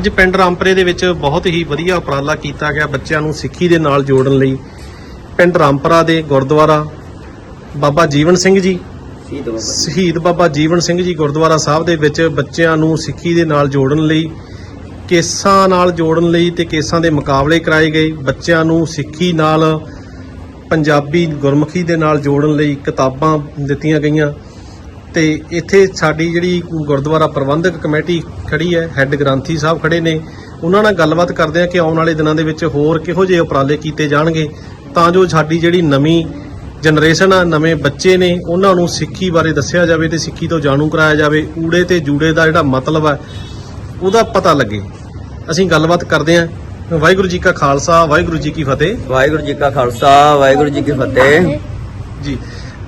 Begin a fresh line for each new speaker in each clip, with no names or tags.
ਅੱਜ ਪਿੰਡ ਰਾਮਪਰੇ ਦੇ ਵਿੱਚ ਬਹੁਤ ਹੀ ਵਧੀਆ ਉਪਰਾਲਾ ਕੀਤਾ ਗਿਆ ਬੱਚਿਆਂ ਨੂੰ ਸਿੱਖੀ ਦੇ ਨਾਲ ਜੋੜਨ ਲਈ। ਪਿੰਡ ਰਾਮਪਰਾ ਦੇ ਗੁਰਦੁਆਰਾ ਬਾਬਾ ਜੀਵਨ ਸਿੰਘ ਜੀ ਸ਼ਹੀਦ ਬਾਬਾ ਜੀਵਨ ਸਿੰਘ ਜੀ ਗੁਰਦੁਆਰਾ ਸਾਹਿਬ ਦੇ ਵਿੱਚ ਬੱਚਿਆਂ ਨੂੰ ਸਿੱਖੀ ਦੇ ਨਾਲ ਜੋੜਨ ਲਈ ਕੇਸਾਂ ਨਾਲ ਜੋੜਨ ਲਈ ਤੇ ਕੇਸਾਂ ਦੇ ਮੁਕਾਬਲੇ ਕਰਾਏ ਗਏ। ਬੱਚਿਆਂ ਨੂੰ ਸਿੱਖੀ ਨਾਲ ਪੰਜਾਬੀ ਗੁਰਮੁਖੀ ਦੇ ਨਾਲ ਜੋੜਨ ਲਈ ਕਿਤਾਬਾਂ ਦਿੱਤੀਆਂ ਗਈਆਂ। ਤੇ ਇੱਥੇ ਸਾਡੀ ਜਿਹੜੀ ਗੁਰਦੁਆਰਾ ਪ੍ਰਬੰਧਕ ਕਮੇਟੀ ਖੜੀ ਹੈ, ਹੈੱਡ ਗ੍ਰੰਥੀ ਸਾਹਿਬ ਖੜੇ ਨੇ, ਉਹਨਾਂ ਨਾਲ ਗੱਲਬਾਤ ਕਰਦੇ ਆ ਕਿ ਆਉਣ ਵਾਲੇ ਦਿਨਾਂ ਦੇ ਵਿੱਚ ਹੋਰ ਕਿਹੋ ਜਿਹੇ ਉਪਰਾਲੇ ਕੀਤੇ ਜਾਣਗੇ। ਤਾਂ ਜੋ ਸਾਡੀ ਜਿਹੜੀ ਨਵੀਂ ਜਨਰੇਸ਼ਨ ਆ, ਨਵੇਂ ਬੱਚੇ ਨੇ, ਉਹਨਾਂ ਨੂੰ ਸਿੱਖੀ ਬਾਰੇ ਦੱਸਿਆ ਜਾਵੇ ਤੇ ਸਿੱਖੀ ਤੋਂ ਜਾਣੂ ਕਰਾਇਆ ਜਾਵੇ, ਊੜੇ ਤੇ ਜੂੜੇ ਦਾ ਜਿਹੜਾ ਮਤਲਬ ਹੈ ਉਹਦਾ ਪਤਾ ਲੱਗੇ। ਅਸੀਂ ਗੱਲਬਾਤ ਕਰਦੇ ਹਾਂ। ਵਾਹਿਗੁਰੂ ਜੀ ਕਾ ਖਾਲਸਾ, ਵਾਹਿਗੁਰੂ ਜੀ ਕੀ ਫਤਿਹ।
ਵਾਹਿਗੁਰੂ ਜੀ ਕਾ ਖਾਲਸਾ, ਵਾਹਿਗੁਰੂ ਜੀ ਕੀ ਫਤਿਹ।
ਜੀ।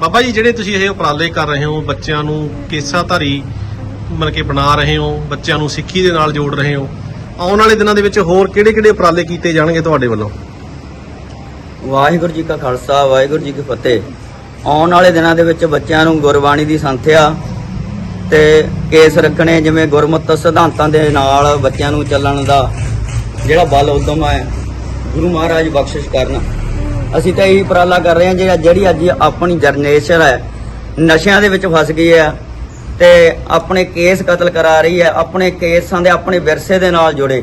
ਬਾਬਾ ਜੀ, ਜਿਹੜੇ ਤੁਸੀਂ ਇਹ ਉਪਰਾਲੇ ਕਰ ਰਹੇ ਹੋ, ਬੱਚਿਆਂ ਨੂੰ ਕੇਸਾਧਾਰੀ ਮਤਲਬ ਕਿ ਬਣਾ ਰਹੇ ਹੋ, ਬੱਚਿਆਂ ਨੂੰ ਸਿੱਖੀ ਦੇ ਨਾਲ ਜੋੜ ਰਹੇ ਹੋ, ਆਉਣ ਵਾਲੇ ਦਿਨਾਂ ਦੇ ਵਿੱਚ ਹੋਰ ਕਿਹੜੇ-ਕਿਹੜੇ ਉਪਰਾਲੇ ਕੀਤੇ ਜਾਣਗੇ ਤੁਹਾਡੇ ਵੱਲੋਂ?
ਵਾਹਿਗੁਰੂ ਜੀ ਕਾ ਖਾਲਸਾ, ਵਾਹਿਗੁਰੂ ਜੀ ਕੀ ਫਤਿਹ। ਆਉਣ ਵਾਲੇ ਦਿਨਾਂ ਦੇ ਵਿੱਚ ਬੱਚਿਆਂ ਨੂੰ ਗੁਰਬਾਣੀ ਦੀ ਸੰਥਿਆ ਤੇ ਕੇਸ ਰੱਖਣੇ, ਜਿਵੇਂ ਗੁਰਮਤਿ ਸਿਧਾਂਤਾਂ ਦੇ ਨਾਲ ਬੱਚਿਆਂ ਨੂੰ ਚੱਲਣ ਦਾ ਜਿਹੜਾ ਬਲ ਉਦਮ ਹੈ ਗੁਰੂ ਮਹਾਰਾਜ ਬਖਸ਼ਿਸ਼ ਕਰਨ। ਅਸੀਂ ਤਾਂ ਇਹੀ ਉਪਰਾਲਾ ਕਰ ਰਹੇ ਹਾਂ ਜਿਹੜਾ ਜਿਹੜੀ ਅੱਜ ਆਪਣੀ ਜਨਰੇਸ਼ਨ ਹੈ ਨਸ਼ਿਆਂ ਦੇ ਵਿੱਚ ਫਸ ਗਈ ਹੈ ਤੇ ਆਪਣੇ ਕੇਸ ਕਤਲ ਕਰਾ ਰਹੀ ਹੈ ਆਪਣੇ ਕੇਸਾਂ ਦੇ ਆਪਣੇ ਵਿਰਸੇ ਦੇ ਨਾਲ ਜੁੜੇ।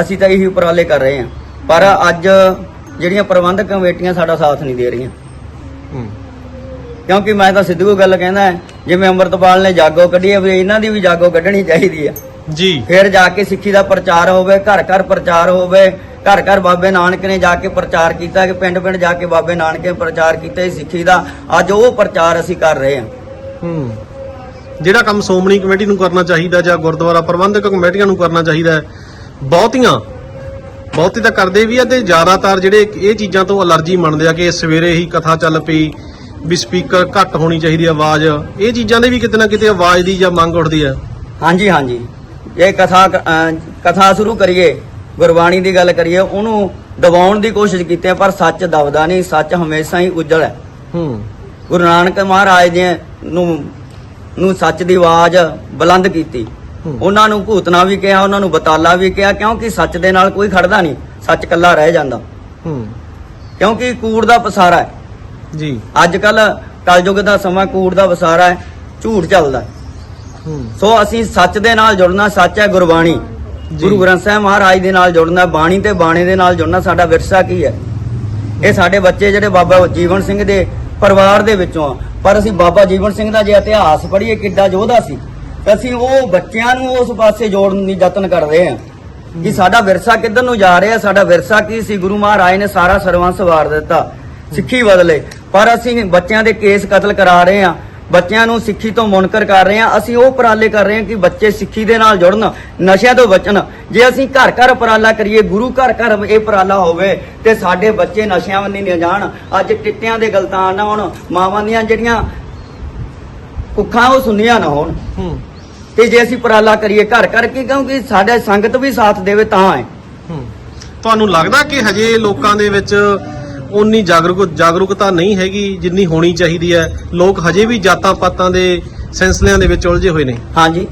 ਅਸੀਂ ਤਾਂ ਇਹੀ ਉਪਰਾਲੇ ਕਰ ਰਹੇ ਹਾਂ। ਪਰ ਅੱਜ ਜਿਹੜੀਆਂ ਪ੍ਰਬੰਧਕ ਕਮੇਟੀਆਂ ਸਾਡਾ ਸਾਥ ਨਹੀਂ ਦੇ ਰਹੀਆਂ। ਕਿਉਂਕਿ ਮੈਂ ਤਾਂ ਸਿੱਧੂ ਗੱਲ ਕਹਿੰਦਾ ਜਿਵੇਂ ਅੰਮ੍ਰਿਤਪਾਲ ਨੇ ਜਾਗੋ ਕੱਢੀ ਹੈ ਵੀ ਇਹਨਾਂ ਦੀ ਵੀ ਜਾਗੋ ਕੱਢਣੀ ਚਾਹੀਦੀ ਹੈ।
ਜੀ।
ਫਿਰ ਜਾ ਕੇ ਸਿੱਖੀ ਦਾ ਪ੍ਰਚਾਰ ਹੋਵੇ ਘਰ ਘਰ ਪ੍ਰਚਾਰ ਹੋਵੇ ਘਰ ਘਰ ਬਾਬੇ ਨਾਨਕ ਨੇ ਜਾ ਕੇ ਪ੍ਰਚਾਰ ਕੀਤਾ ਕਿ ਪਿੰਡ ਪਿੰਡ ਜਾ ਕੇ ਬਾਬੇ ਨਾਨਕ ਨੇ ਪ੍ਰਚਾਰ ਕੀਤਾ ਸੀ ਸਿੱਖੀ ਦਾ ਅੱਜ ਉਹ ਪ੍ਰਚਾਰ ਅਸੀਂ ਕਰ ਰਹੇ ਹਾਂ।
ਹੂੰ। ਜਿਹੜਾ ਕੰਮ ਸ਼੍ਰੋਮਣੀ ਕਮੇਟੀ ਨੂੰ ਕਰਨਾ ਚਾਹੀਦਾ ਜਾਂ ਗੁਰਦੁਆਰਾ ਪ੍ਰਬੰਧਕ ਕਮੇਟੀਆਂ ਨੂੰ ਕਰਨਾ ਚਾਹੀਦਾ ਹੈ ਬਹੁਤੀਆਂ। ਬਹੁਤੇ ਤਾਂ ਕਰਦੇ ਵੀ ਆ ਤੇ ਜ਼ਿਆਦਾਤਰ ਜਿਹੜੇ ਇਹ ਚੀਜ਼ਾਂ ਤੋਂ ਅਲਰਜੀ ਮੰਨਦੇ ਆ ਕਿ ਸਵੇਰੇ ਹੀ ਕਥਾ ਚੱਲ ਪਈ ਵੀ ਸਪੀਕਰ ਘੱਟ ਹੋਣੀ ਚਾਹੀਦੀ ਆਵਾਜ਼। ਇਹ ਚੀਜ਼ਾਂ ਦੇ ਵੀ ਕਿਤੇ ਨਾ ਕਿਤੇ ਆਵਾਜ਼ ਦੀ ਜਾਂ ਮੰਗ ਉੱਠਦੀ ਹੈ
ਹਾਂਜੀ ਹਾਂਜੀ। ਇਹ ਕਥਾ ਕਥਾ ਸ਼ੁਰੂ ਕਰੀਏ। ਗੁਰਬਾਣੀ ਦੀ ਗੱਲ ਕਰੀਏ ਉਹਨੂੰ ਦਬਾਉਣ ਦੀ ਕੋਸ਼ਿਸ਼ ਕੀਤੀ ਹੈ, ਪਰ ਸੱਚ ਦਬਦਾ ਨਹੀਂ ਸੱਚ ਹਮੇਸ਼ਾ ਹੀ ਉਜਲ ਹੈ।
ਹੂੰ।
ਗੁਰੂ ਨਾਨਕ ਮਹਾਰਾਜ ਜੀ ਨੂੰ ਨੂੰ ਸੱਚ ਦੀ ਆਵਾਜ਼ ਬੁਲੰਦ ਕੀਤੀ। ਉਹਨਾਂ ਨੂੰ ਭੂਤਨਾ ਵੀ ਕਿਹਾ ਉਹਨਾਂ ਨੂੰ ਬਤਾਲਾ ਵੀ ਕਿਹਾ ਕਿਉਂਕਿ ਸੱਚ ਦੇ ਨਾਲ ਕੋਈ ਖੜਦਾ ਨਹੀਂ ਸੱਚ ਕੱਲਾ ਰਹਿ ਜਾਂਦਾ।
ਹੂੰ।
ਕਿਉਂਕਿ ਕੂੜ ਦਾ ਪਸਾਰਾ ਹੈ।
ਜੀ।
ਅੱਜ ਕੱਲ ਕਲਯੁਗ ਦਾ ਸਮਾਂ ਕੂੜ ਦਾ ਵਸਾਰਾ ਹੈ ਝੂਠ ਚੱਲਦਾ ਸੋ ਅਸੀਂ ਸੱਚ ਦੇ ਨਾਲ ਜੁੜਨਾ ਸੱਚ ਹੈ ਗੁਰਬਾਣੀ। ਗੁਰੂ ਗ੍ਰੰਥ ਸਾਹਿਬ ਮਹਾਰਾਜ ਦੇ ਨਾਲ ਜੁੜਨਾ ਬਾਣੀ ਤੇ ਬਾਣੇ ਦੇ ਨਾਲ ਜੁੜਨਾ ਸਾਡਾ ਵਿਰਸਾ ਕੀ ਹੈ? ਇਹ ਸਾਡੇ ਬੱਚੇ ਜਿਹੜੇ ਬਾਬਾ ਜੀਵਨ ਸਿੰਘ ਦੇ ਪਰਿਵਾਰ ਦੇ ਵਿੱਚੋਂ ਆ। ਪਰ ਅਸੀਂ ਬਾਬਾ ਜੀਵਨ ਸਿੰਘ ਦਾ ਜੇ ਇਤਿਹਾਸ ਪੜ੍ਹੀਏ ਕਿੱਡਾ ਯੋਧਾ ਸੀ ਅਸੀਂ ਉਹ ਬੱਚਿਆਂ ਨੂੰ ਉਸ ਪਾਸੇ ਜੋੜਨ ਦੀ ਯਤਨ ਕਰ ਰਹੇ ਹਾਂ। ਕਿ ਸਾਡਾ ਵਿਰਸਾ ਕਿੱਧਰ ਨੂੰ ਜਾ ਰਿਹਾ ਸਾਡਾ ਵਿਰਸਾ ਕੀ ਸੀ? ਗੁਰੂ ਮਹਾਰਾਜ ਨੇ ਸਾਰਾ ਸਰਵੰਸ ਵਾਰ ਦਿੱਤਾ ਸਿੱਖੀ ਬਦਲੇ। ਪਰ ਅਸੀਂ ਬੱਚਿਆਂ ਦੇ ਕੇਸ ਕਤਲ ਕਰਾ ਰਹੇ ਹਾਂ। ਬੱਚਿਆਂ ਨੂੰ ਸਿੱਖੀ ਤੋਂ ਮੁਨਕਰ ਕਰ ਰਹੇ ਹਾਂ। ਅਸੀਂ ਉਹ ਉਪਰਾਲੇ ਕਰ ਰਹੇ ਹਾਂ ਕਿ ਬੱਚੇ ਸਿੱਖੀ ਦੇ ਨਾਲ ਜੁੜਨ ਨਸ਼ਿਆਂ ਤੋਂ ਬਚਣ। ਜੇ ਅਸੀਂ ਘਰ ਘਰ ਉਪਰਾਲਾ ਕਰੀਏ ਗੁਰੂ ਘਰ ਘਰ ਇਹ ਉਪਰਾਲਾ ਹੋਵੇ ਤੇ ਸਾਡੇ ਬੱਚੇ ਨਸ਼ਿਆਂ ਵੱਲ ਨਹੀਂ ਜਾਣ। ਅੱਜ ਟਿੱਟਿਆਂ ਦੇ ਗਲਤਾਨ ਨਾ ਹੋਣ ਮਾਵਾਂ ਦੀਆਂ ਜਿਹੜੀਆਂ ਕੁੱਖਾਂ ਉਹ ਸੁਣੀਆਂ ਨਾ ਹੋਣ। ਤੇ ਜੇ ਅਸੀਂ ਉਪਰਾਲਾ ਕਰੀਏ ਘਰ ਘਰ ਕੀ ਕਿਉਂਕਿ ਸਾਡੇ ਸੰਗਤ ਵੀ ਸਾਥ ਦੇਵੇ ਤਾਂ ਹੂੰ।
ਤੁਹਾਨੂੰ ਲੱਗਦਾ ਕਿ ਹਜੇ ਲੋਕਾਂ ਦੇ ਵਿੱਚ ਉਨੀ ਜਾਗਰੂਕ ਜਾਗਰੂਕਤਾ ਨਹੀਂ ਹੈਗੀ ਜਿੰਨੀ ਹੋਣੀ ਚਾਹੀਦੀ ਹੈ। ਲੋਕ ਹਜੇ ਵੀ ਜਾਤਾਂ ਪਾਤਾਂ ਦੇ ਸਿਲਸਿਲਿਆਂ ਦੇ ਵਿੱਚ ਉਲਝੇ ਹੋਏ ਨੇ।
ਹਾਂਜੀ।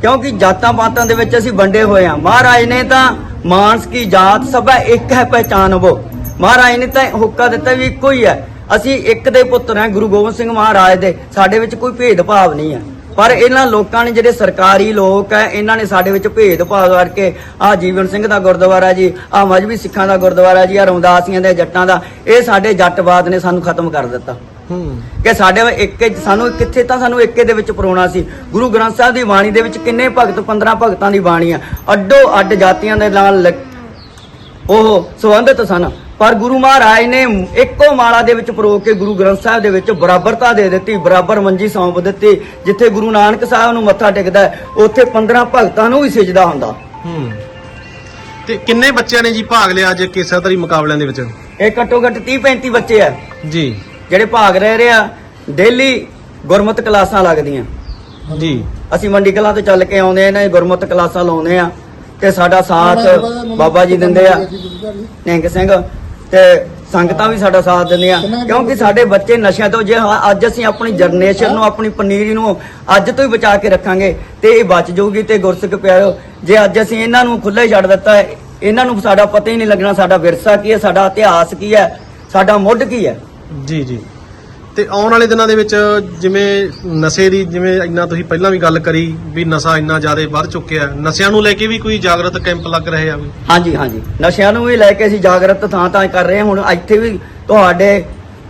ਕਿਉਂਕਿ ਜਾਤਾਂ ਪਾਤਾਂ ਦੇ ਵਿੱਚ ਅਸੀਂ ਵੰਡੇ ਹੋਏ ਆ ਮਹਾਰਾਜ ਨੇ ਤਾਂ ਮਾਨਸ ਕੀ ਜਾਤ ਸਭਾ ਇੱਕ ਹੈ ਪਹਿਚਾਨਵੋ ਮਹਾਰਾਜ ਨੇ ਤਾਂ ਹੁੱਕਾ ਦਿੱਤਾ ਵੀ ਇੱਕੋ ਹੀ ਹੈ। ਅਸੀਂ ਇੱਕ ਦੇ ਪੁੱਤਰ ਹਾਂ, ਗੁਰੂ ਗੋਬਿੰਦ ਸਿੰਘ ਮਹਾਰਾਜ ਦੇ। ਸਾਡੇ ਵਿੱਚ ਕੋਈ ਭੇਦਭਾਵ ਨਹੀਂ ਹੈ। ਪਰ ਇਹਨਾਂ ਲੋਕਾਂ ਨੇ ਜਿਹੜੇ ਸਰਕਾਰੀ ਲੋਕ ਹੈ ਇਹਨਾਂ ਨੇ ਸਾਡੇ ਵਿੱਚ ਭੇਦਭਾਵ ਕਰਕੇ ਆ ਜੀਵਨ ਸਿੰਘ ਦਾ ਗੁਰਦੁਆਰਾ ਜੀ ਆ ਮਜਬੀ ਸਿੱਖਾਂ ਦਾ ਗੁਰਦੁਆਰਾ ਜੀ ਆ ਰਮਦਾਸੀਆਂ ਦੇ ਜੱਟਾਂ ਦਾ ਇਹ ਸਾਡੇ ਜੱਟਵਾਦ ਨੇ ਸਾਨੂੰ ਖਤਮ ਕਰ ਦਿੱਤਾ।
ਹੂੰ।
ਕਿ ਸਾਡੇ ਇੱਕੇ ਸਾਨੂੰ ਕਿੱਥੇ ਤਾਂ ਸਾਨੂੰ ਇੱਕੇ ਦੇ ਵਿੱਚ ਪਰੋਣਾ ਸੀ। ਗੁਰੂ ਗ੍ਰੰਥ ਸਾਹਿਬ ਦੀ ਬਾਣੀ ਦੇ ਵਿੱਚ ਕਿੰਨੇ ਭਗਤ 15 ਭਗਤਾਂ ਦੀ ਬਾਣੀ ਆ। ਅੱਡੋ ਅੱਡ ਜਾਤੀਆਂ ਦੇ ਨਾਲ ਉਹ ਸੰਬੰਧਿਤ ਸਨ। ਪਰ ਗੁਰੂ ਮਹਾਰਾਜ ਨੇ ਇੱਕੋ ਮਾਲਾ ਦੇ ਵਿੱਚ ਪਰੋ ਕੇ ਗੁਰੂ ਗ੍ਰੰਥ ਸਾਹਿਬ ਦੇ ਵਿੱਚ ਬਰਾਬਰਤਾ ਦੇ ਦਿੱਤੀ ਬਰਾਬਰ ਮੰਜੀ ਸੌਂਪ ਦਿੱਤੀ ਜਿੱਥੇ ਗੁਰੂ ਨਾਨਕ ਸਾਹਿਬ ਨੂੰ ਮੱਥਾ ਟੇਕਦਾ ਉੱਥੇ 15 ਭਗਤਾਂ ਨੂੰ ਵੀ ਸਜਦਾ ਹੁੰਦਾ।
ਹੂੰ। ਤੇ ਕਿੰਨੇ ਬੱਚਿਆਂ ਨੇ ਜੀ ਭਾਗ ਲਿਆ ਅੱਜ ਕੇਸਾਤਰੀ ਮੁਕਾਬਲਿਆਂ ਦੇ ਵਿੱਚ?
ਇਹ ਘੱਟੋ ਘੱਟ 30 35 ਬੱਚੇ ਆ।
ਜੀ।
ਜਿਹੜੇ ਭਾਗ ਲੈ ਰਹੇ ਆ ਡੇਲੀ ਗੁਰਮਤ ਕਲਾਸਾਂ ਲੱਗਦੀਆਂ।
ਜੀ।
ਅਸੀਂ ਮੰਡੀ ਕਲਾਂ ਤੋਂ ਚੱਲ ਕੇ ਆਉਂਦੇ ਆ ਇਹਨਾਂ ਦੀ ਗੁਰਮਤ ਕਲਾਸਾਂ ਲਾਉਂਦੇ ਆ ਤੇ ਸਾਡਾ ਸਾਥ ਬਾਬਾ ਜੀ ਦਿੰਦੇ ਆ। ਨਿਹੰਗ ਸਿੰਘ ਤੇ ਸੰਗਤਾਂ ਵੀ ਸਾਡਾ ਸਾਥ ਦਿੰਦੀਆਂ। ਕਿਉਂਕਿ ਸਾਡੇ ਬੱਚੇ ਨਸ਼ਿਆਂ ਤੋਂ ਜੇ ਹਾਂ ਅੱਜ ਅਸੀਂ ਆਪਣੀ ਜਨਰੇਸ਼ਨ ਨੂੰ ਆਪਣੀ ਪਨੀਰੀ ਨੂੰ ਅੱਜ ਤੋਂ ਹੀ ਬਚਾ ਕੇ ਰੱਖਾਂਗੇ ਤੇ ਇਹ ਬਚ ਜਾਊਗੀ ਤੇ ਗੁਰਸਿੱਖ ਪਿਆਰਿਓ ਜੇ ਅੱਜ ਅਸੀਂ ਇਹਨਾਂ ਨੂੰ ਖੁੱਲ੍ਹਾ ਹੀ ਛੱਡ ਦਿੱਤਾ ਹੈ, ਇਹਨਾਂ ਨੂੰ ਸਾਡਾ ਪਤਾ ਹੀ ਨਹੀਂ ਲੱਗਣਾ ਸਾਡਾ ਵਿਰਸਾ ਕੀ ਹੈ ਸਾਡਾ ਇਤਿਹਾਸ ਕੀ ਹੈ ਸਾਡਾ ਮੁੱਢ ਕੀ ਹੈ।
ਜੀ ਜੀ। ਤੇ ਆਉਣ ਵਾਲੇ ਦਿਨਾਂ ਦੇ ਵਿੱਚ ਜਿਵੇਂ ਨਸ਼ੇ ਦੀ ਜਿਵੇਂ ਇੰਨਾ ਤੁਸੀਂ ਪਹਿਲਾਂ ਵੀ ਗੱਲ ਕਰੀ ਵੀ ਨਸ਼ਾ ਇੰਨਾ ਜ਼ਿਆਦਾ ਵੱਧ ਚੁੱਕਿਆ ਨਸ਼ਿਆਂ ਨੂੰ ਲੈ ਕੇ ਵੀ ਕੋਈ ਜਾਗਰਤ ਕੈਂਪ ਲੱਗ ਰਹੇ ਆ ਵੀ?
ਹਾਂਜੀ ਹਾਂਜੀ। ਨਸ਼ਿਆਂ ਨੂੰ ਵੀ ਲੈ ਕੇ ਅਸੀਂ ਜਾਗਰਤ ਥਾਂ ਥਾਂ ਕਰ ਰਹੇ ਹਾਂ। ਹੁਣ ਇੱਥੇ ਵੀ ਤੁਹਾਡੇ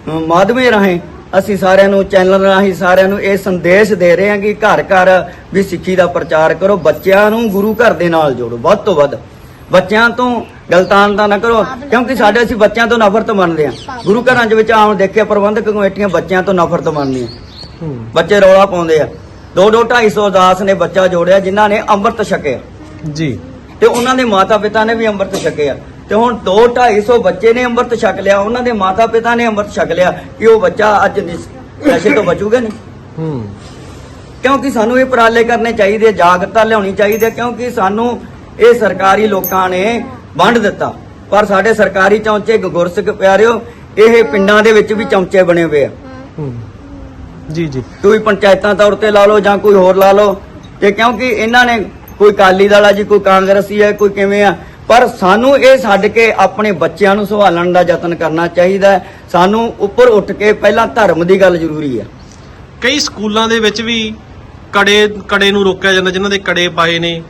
ਅਮ, ਮਾਧਿਅਮ ਰਾਹੀਂ ਅਸੀਂ ਸਾਰਿਆਂ ਨੂੰ ਚੈਨਲ ਰਾਹੀਂ ਸਾਰਿਆਂ ਨੂੰ ਇਹ ਸੰਦੇਸ਼ ਦੇ ਰਹੇ ਹਾਂ ਕਿ ਘਰ ਘਰ ਵੀ ਸਿੱਖੀ ਦਾ ਪ੍ਰਚਾਰ ਕਰੋ। ਬੱਚਿਆਂ ਨੂੰ ਗੁਰੂ ਘਰ ਦੇ ਨਾਲ ਜੋੜੋ। ਵੱਧ ਤੋਂ ਵੱਧ ਬੱਚਿਆਂ ਤੋਂ ਗਲਤਾਨਤਾ ਨਾ ਕਰੋ ਕਿਉਂਕਿ ਸਾਡੇ ਅਸੀਂ ਬੱਚਿਆਂ ਤੋਂ ਨਫ਼ਰਤ ਮੰਨਦੇ ਹਾਂ। ਗੁਰੂ ਘਰਾਂ ਦੇ ਵਿੱਚ ਆਮ ਦੇਖਿਆ ਪ੍ਰਬੰਧਕ ਕਮੇਟੀਆਂ ਬੱਚਿਆਂ ਤੋਂ ਨਫ਼ਰਤ ਮੰਨਦੀਆਂ।
ਹੂੰ।
ਬੱਚੇ ਰੌਲਾ ਪਾਉਂਦੇ ਆ। ਦੋ ਦੋ 250 ਦਾਸ ਨੇ ਬੱਚਾ ਜੋੜਿਆ ਜਿਨ੍ਹਾਂ ਨੇ ਅੰਮ੍ਰਿਤ ਛਕਿਆ।
ਜੀ।
ਤੇ ਉਹਨਾਂ ਦੇ ਮਾਤਾ-ਪਿਤਾ ਨੇ ਵੀ ਅੰਮ੍ਰਿਤ ਛਕਿਆ। ਤੇ ਹੁਣ 2 250 ਬੱਚੇ ਨੇ ਅੰਮ੍ਰਿਤ ਛਕ ਲਿਆ ਉਹਨਾਂ ਦੇ ਮਾਤਾ-ਪਿਤਾ ਨੇ ਅੰਮ੍ਰਿਤ ਛਕ ਲਿਆ ਕਿ ਉਹ ਬੱਚਾ ਅੱਜ ਨਿਸ- ਤੋਂ ਬਚੂਗਾ ਨਹੀਂ।
ਹੂੰ।
ਕਿਉਂਕਿ ਸਾਨੂੰ ਇਹ ਉਪਰਾਲੇ ਕਰਨੇ ਚਾਹੀਦੇ ਜਾਗਰਤਾ ਲਿਆਉਣੀ ਚਾਹੀਦੀ ਹੈ ਕਿਉਂਕਿ ਸਾਨੂੰ ਇਹ ਸਰਕਾਰੀ ਲੋਕਾਂ ਨੇ ਵੰਡ ਦਿੱਤਾ। ਪਰ ਸਾਡੇ ਸਰਕਾਰੀ ਚੌਂਚੇ ਗੁਰਸਿੱਖ ਪਿਆਰਿਓ ਇਹ ਪਿੰਡਾਂ ਦੇ ਵਿੱਚ ਵੀ ਚੌਂਚੇ ਬਣੇ ਹੋਏ ਆ।
ਜੀ ਜੀ।
ਕੋਈ ਪੰਚਾਇਤਾਂ ਤੌਰ ਤੇ ਲਾ ਲਓ ਜਾਂ ਕੋਈ ਹੋਰ ਲਾ ਲਓ। ਤੇ ਕਿਉਂਕਿ ਇਹਨਾਂ ਨੇ ਕੋਈ ਕਾਲੀ ਦਲ ਜੀ ਕੋਈ ਕਾਂਗਰਸੀ ਹੈ ਕੋਈ ਕਿਵੇਂ ਆ ਪਰ ਸਾਨੂੰ ਇਹ ਛੱਡ ਕੇ ਆਪਣੇ ਬੱਚਿਆਂ ਨੂੰ ਸੰਭਾਲਣ ਦਾ ਯਤਨ ਕਰਨਾ ਚਾਹੀਦਾ ਸਾਨੂੰ ਉੱਪਰ ਉੱਠ ਕੇ ਪਹਿਲਾਂ ਧਰਮ ਦੀ ਗੱਲ ਜ਼ਰੂਰੀ ਹੈ
ਕਈ ਸਕੂਲਾਂ ਦੇ ਵਿੱਚ ਵੀ ਕੜੇ ਕੜੇ ਨੂੰ ਰੋਕਿਆ ਜਾਂਦਾ ਜਿਨ੍ਹਾਂ ਦੇ ਕੜੇ ਪਾਏ ਨੇ।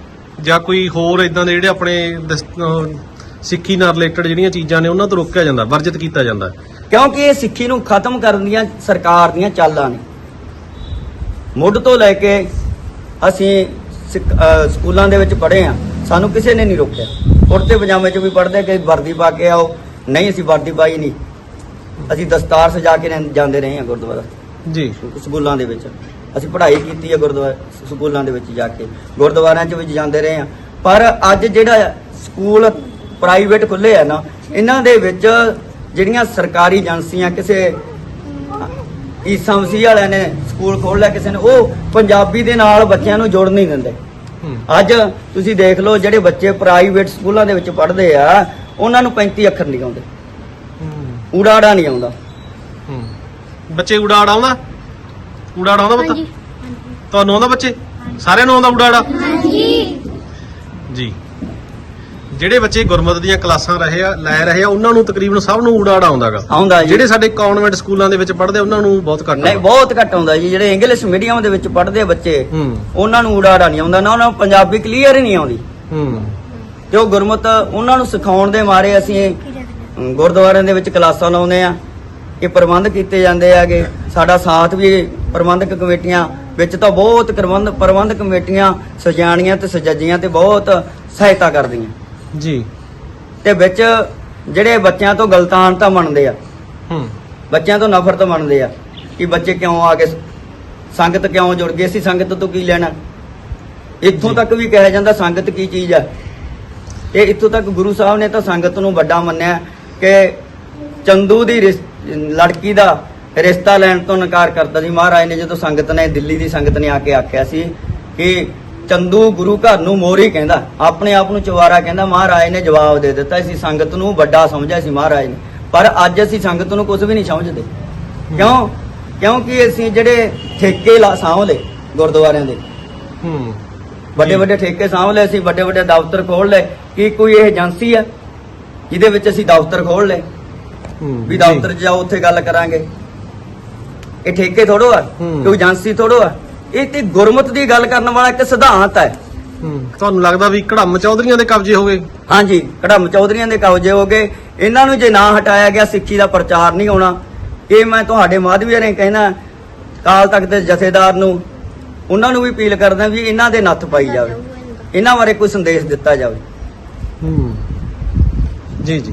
ਜਾਂ ਕੋਈ ਹੋਰ ਇਦਾਂ ਦੇ ਜਿਹੜੇ ਆਪਣੇ ਦਸ- ਅਹ ਸਿੱਖੀ ਨਾਲ ਰਿਲੇਟਡ ਜਿਹੜੀਆਂ ਚੀਜ਼ਾਂ ਨੇ ਉਹਨਾਂ ਤੋਂ ਰੋਕਿਆ ਜਾਂਦਾ ਵਰਜਿਤ ਕੀਤਾ ਜਾਂਦਾ।
ਕਿਉਂਕਿ ਇਹ ਸਿੱਖੀ ਨੂੰ ਖਤਮ ਕਰਨ ਦੀਆਂ ਸਰਕਾਰ ਦੀਆਂ ਚਾਲਾਂ ਨੇ। ਮੁੱਢ ਤੋਂ ਲੈ ਕੇ ਅਸੀਂ ਸਿੱਖ- ਅਹ ਸਕੂਲਾਂ ਦੇ ਵਿੱਚ ਪੜ੍ਹੇ ਆ ਸਾਨੂੰ ਕਿਸੇ ਨੇ ਨਹੀਂ ਰੋਕਿਆ। ਕੁੜਤੇ ਪਜਾਮੇ 'ਚ ਵੀ ਪੜ੍ਹਦੇ ਕਿ ਵਰਦੀ ਪਾ ਕੇ ਆਓ। ਨਹੀਂ ਅਸੀਂ ਵਰਦੀ ਪਾਈ ਨਹੀਂ। ਅਸੀਂ ਦਸਤਾਰ ਸਜਾ ਕੇ ਰਹਿ- ਜਾਂਦੇ ਰਹੇ ਹਾਂ ਗੁਰਦੁਆਰਾ
ਜੀ।
ਸਕੂਲਾਂ ਦੇ ਵਿੱਚ। ਅਸੀਂ ਪੜ੍ਹਾਈ ਕੀਤੀ ਹੈ ਗੁਰਦੁਆਰਾ ਸਕੂਲਾਂ ਦੇ ਵਿੱਚ ਜਾ ਕੇ। ਗੁਰਦੁਆਰਿਆਂ 'ਚ ਵੀ ਜਾਂਦੇ ਰਹੇ ਹਾਂ ਪਰ ਅੱਜ ਜਿਹੜਾ ਸਕੂਲ ਪ੍ਰਾਈਵੇਟ ਖੁੱਲੇ ਆ ਨਾ ਇਹਨਾਂ ਦੇ ਵਿੱਚ ਜਿਹੜੀਆਂ ਸਰਕਾਰੀ ਏਜੰਸੀਆਂ ਕਿਸੇ ਈਸਾ ਮਸੀਹ ਵਾਲਿਆਂ ਨੇ ਸਕੂਲ ਖੋਲ੍ਹ ਲਿਆ ਕਿਸੇ ਨੇ ਉਹ ਪੰਜਾਬੀ ਦੇ ਨਾਲ ਬੱਚਿਆਂ ਨੂੰ ਜੋੜ ਨਹੀਂ ਦਿੰਦੇ। ਅੱਜ ਤੁਸੀਂ ਦੇਖ ਲਓ ਜਿਹੜੇ ਬੱਚੇ ਪ੍ਰਾਈਵੇਟ ਸਕੂਲਾਂ ਦੇ ਵਿੱਚ ਪੜ੍ਹਦੇ ਆ ਉਹਨਾਂ ਨੂੰ 35 ਅੱਖਰ ਨਹੀਂ ਆਉਂਦੇ।
ਹੂੰ।
ਊੜਾੜਾ ਨਹੀਂ ਆਉਂਦਾ।
ਹੂੰ। ਬੱਚੇ ਉਡਾੜ ਆਉਂਦਾ? ਉਡਾੜ ਆਉਂਦਾ ਪੁੱਤ?
ਹਾਂਜੀ।
ਤੁਹਾਨੂੰ ਆਉਂਦਾ ਬੱਚੇ? ਸਾਰਿਆਂ ਨੂੰ ਆਉਂਦਾ ਉਡਾੜਾ
ਹਾਂਜੀ।
ਜੀ। ਜਿਹੜੇ ਬੱਚੇ ਗੁਰਮਤਿ ਦੀਆਂ ਕਲਾਸਾਂ ਰਹੇ ਆ ਲੈ ਰਹੇ ਆ ਉਹਨਾਂ ਨੂੰ ਤਕਰੀਬਨ ਸਭ ਨੂੰ ਉਡਾੜ ਆਉਂਦਾਗਾ
ਆਉਂਦਾ ਜੀ।
ਜਿਹੜੇ ਸਾਡੇ ਕਨਵੈਂਟ ਸਕੂਲਾਂ ਦੇ ਵਿੱਚ ਪੜ੍ਹਦੇ ਉਹਨਾਂ ਨੂੰ ਬਹੁਤ ਘੱਟ
ਨਹੀਂ ਬਹੁਤ ਘੱਟ ਆਉਂਦਾ ਜੀ। ਜਿਹੜੇ ਇੰਗਲਿਸ਼ ਮੀਡੀਅਮ ਦੇ ਵਿੱਚ ਪੜ੍ਹਦੇ ਆ ਬੱਚੇ
ਹੂੰ।
ਉਹਨਾਂ ਨੂੰ ਉਡਾੜਾ ਨਹੀਂ ਆਉਂਦਾ ਨਾ ਉਹਨਾਂ ਨੂੰ ਪੰਜਾਬੀ ਕਲੀਅਰ ਹੀ ਨਹੀਂ ਆਉਂਦੀ।
ਹੂੰ।
ਤੇ ਉਹ ਗੁਰਮਤ ਉਹਨਾਂ ਨੂੰ ਸਿਖਾਉਣ ਦੇ ਮਾਰੇ ਅਸੀਂ ਗੁਰਦੁਆਰਿਆਂ ਦੇ ਵਿੱਚ ਕਲਾਸਾਂ ਲਾਉਂਦੇ ਆ। ਇਹ ਪ੍ਰਬੰਧ ਕੀਤੇ ਜਾਂਦੇ ਆਗੇ ਸਾਡਾ ਸਾਥ ਵੀ ਪ੍ਰਬੰਧਕ ਕਮੇਟੀਆਂ ਵਿੱਚ ਤਾਂ ਬਹੁਤ ਪ੍ਰਬੰਧ ਪ੍ਰਬੰਧ ਕਮੇਟੀਆਂ ਸਜਾਣੀਆਂ ਤੇ ਸਜੱਜੀਆਂ ਤੇ ਬਹੁਤ ਸਹਾਇਤਾ ਕਰਦੀਆਂ।
ਜੀ।
ਤੇ ਵਿੱਚ ਜਿਹੜੇ ਬੱਚਿਆਂ ਤੋਂ ਗਲਤਾਨਤਾ ਮੰਨਦੇ ਆ।
ਹੂੰ।
ਬੱਚਿਆਂ ਤੋਂ ਨਫ਼ਰਤ ਮੰਨਦੇ ਆ ਕਿ ਬੱਚੇ ਕਿਉਂ ਆ ਗਏ ਸੰਗਤ ਕਿਉਂ ਜੁੜ ਗਏ ਅਸੀਂ ਸੰਗਤ ਤੋਂ ਕੀ ਲੈਣਾ? ਇੱਥੋਂ। ਤੱਕ ਵੀ ਕਿਹਾ ਜਾਂਦਾ ਸੰਗਤ ਕੀ ਚੀਜ਼ ਆ। ਇਹ ਇੱਥੋਂ ਤੱਕ ਗੁਰੂ ਸਾਹਿਬ ਨੇ ਤਾਂ ਸੰਗਤ ਨੂੰ ਵੱਡਾ ਮੰਨਿਆ ਕਿ ਚੰਦੂ ਦੀ ਰਿਸ- ਲੜਕੀ ਦਾ ਰਿਸ਼ਤਾ ਲੈਣ ਤੋਂ ਇਨਕਾਰ ਕਰਤਾ ਸੀ ਮਹਾਰਾਜ ਨੇ ਜਦੋਂ ਸੰਗਤ ਨੇ ਦਿੱਲੀ ਦੀ ਸੰਗਤ ਨੇ ਆ ਕੇ ਆਖਿਆ ਸੀ ਕਿ ਚੰਦੂ ਗੁਰੂ ਘਰ ਨੂੰ ਮੋਰੀ ਕਹਿੰਦਾ ਆਪਣੇ ਆਪ ਨੂੰ ਚਵਾਰਾ ਕਹਿੰਦਾ ਮਹਾਰਾਜ ਨੇ ਜਵਾਬ ਦੇ ਦਿੱਤਾ। ਸੀ ਸੰਗਤ ਨੂੰ ਵੱਡਾ ਸਮਝਿਆ ਸੀ ਮਹਾਰਾਜ ਨੇ। ਪਰ ਅੱਜ ਅਸੀਂ ਸੰਗਤ ਨੂੰ ਕੁਝ ਵੀ ਨਹੀਂ ਸਮਝਦੇ। ਕਿਉਂ? ਕਿਉਂਕਿ ਅਸੀਂ ਜਿਹੜੇ ਠੇਕੇ ਲਾ ਲਏ ਗੁਰਦੁਆਰਿਆਂ ਦੇ।
ਹੂੰ।
ਵੱਡੇ। ਵੱਡੇ ਠੇਕੇ ਲਏ ਅਸੀਂ ਵੱਡੇ ਵੱਡੇ ਦਫ਼ਤਰ ਖੋਲ ਲਏ। ਕਿ ਕੋਈ ਇਹ ਏਜੰਸੀ ਆ? ਜਿਹਦੇ ਵਿੱਚ ਅਸੀਂ ਦਫ਼ਤਰ ਖੋਲ ਲਏ।
ਹੂੰ
ਵੀ 'ਚ ਜਾਓ ਉੱਥੇ ਗੱਲ ਕਰਾਂਗੇ। ਇਹ ਠੇਕੇ ਥੋੜੋ ਆ। ਕੋਈ ਏਜੰਸੀ ਥੋੜੋ ਆ। ਇਹ ਤੇ ਗੁਰਮਤ ਦੀ ਗੱਲ ਕਰਨ ਵਾਲਾ ਇੱਕ ਸਿਧਾਂਤ ਹੈ
ਤੁਹਾਨੂੰ ਲੱਗਦਾ ਵੀ ਕੜਮ ਚੌਧਰੀਆਂ ਦੇ ਕਬਜ਼ੇ ਹੋ ਗਏ?
ਹਾਂਜੀ ਕੜਮ ਚੌਧਰੀਆਂ ਦੇ ਕਬਜ਼ੇ ਹੋ ਗਏ। ਇਹਨਾਂ ਨੂੰ ਜੇ ਨਾ ਹਟਾਇਆ ਗਿਆ ਸਿੱਖੀ ਦਾ ਪ੍ਰਚਾਰ ਨਹੀਂ ਹੋਣਾ। ਇਹ ਮੈਂ ਤੁਹਾਡੇ ਮਾਧਵੀ ਨੇ ਕਹਿਣਾ ਕਾਲ ਤੱਕ ਦੇ ਜਥੇਦਾਰ ਨੂੰ। ਉਹਨਾਂ ਨੂੰ ਵੀ ਅਪੀਲ ਕਰਦਾ ਵੀ ਇਹਨਾਂ ਦੇ ਨੱਥ ਪਾਈ ਜਾਵੇ। ਇਹਨਾਂ ਬਾਰੇ ਕੋਈ ਸੰਦੇਸ਼ ਦਿੱਤਾ ਜਾਵੇ।
ਹੂੰ। ਜੀ ਜੀ।